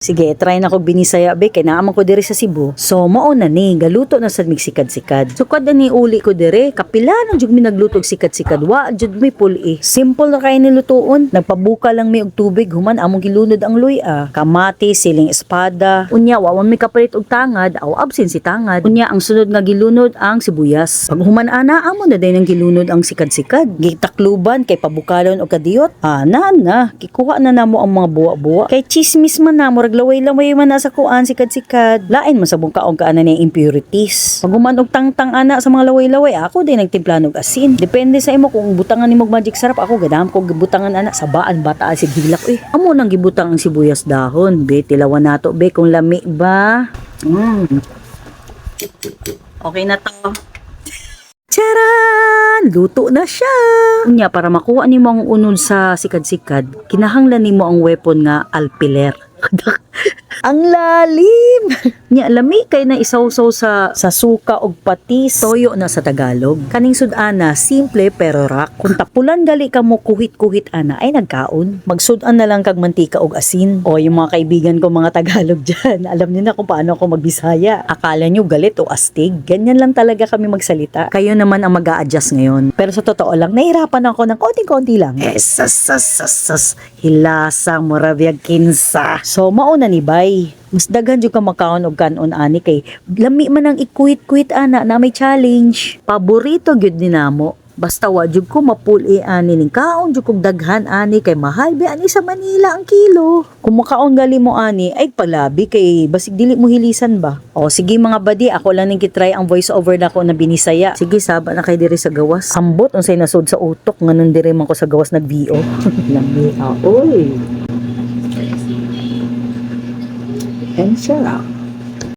Sige, try na ko binisaya be kay naaman ko diri sa Cebu. So mao na ni galuto na sad mig sikad-sikad. Sukad na ni uli ko diri, kapila nang jud mi nagluto og sikad-sikad. Wa jud mi puli. Simple na kay ni lutuon. Nagpabuka lang mi og tubig human among gilunod ang luya. Kamati, siling espada. Unya wa mi kapalit og tangad aw absent si tangad. Unya ang sunod nga gilunod ang sibuyas. Pag human ana amo na day nang gilunod ang sikad-sikad. Gitakluban kay pabukalon og kadiyot. Ana na, kikuha na namo ang mga buwa-buwa. Kay chismis man na mo laway-laway man na sa kuan sikad-sikad. Lain man sa bungkaong kaana ni impurities. Pag human og tangtang ana sa mga laway-laway, ako din nagtimpla og asin. Depende sa imo kung butangan nimo magic sarap. Ako gadam ko gibutangan ana sa baan bata si dilak eh. Amo nang gibutang ang sibuyas dahon. Be tilawan nato be kung lami ba. Mm. Okay na to. Charan! Luto na siya! Unya, para makuha ni mo ang unod sa sikad-sikad, kinahanglan ni mo ang weapon nga alpiler. Kadak ang lalim! Nya, lami kay na isawsaw sa, sa suka og patis. Toyo na sa Tagalog. Kaning sudana, simple pero rak. Kung tapulan gali ka mo kuhit-kuhit ana, ay nagkaon. Magsudan na lang kag mantika og asin. O yung mga kaibigan ko mga Tagalog dyan, alam niyo na kung paano ako magbisaya. Akala niyo galit o astig. Ganyan lang talaga kami magsalita. Kayo naman ang mag adjust ngayon. Pero sa totoo lang, nahirapan ako ng konting-konti lang. Esas, sas, sas, sas. Hilasang Moraviag Kinsa. So, mauna ni Bay. Mas daghan jud ka makaon og kanon ani kay lami man ang ikuit-kuit ana na may challenge. Paborito gyud ni namo. Basta wa jud ko mapuli ani ning kaon jud kog daghan ani kay mahal bi ani sa Manila ang kilo. Kung makaon gali mo ani ay palabi kay basig dili mo hilisan ba. O sige mga badi ako lang ning kitry ang voice over nako na binisaya. Sige saba na kay diri sa gawas. Ambot unsay nasod sa utok nganon diri man ko sa gawas nag VO. Lami and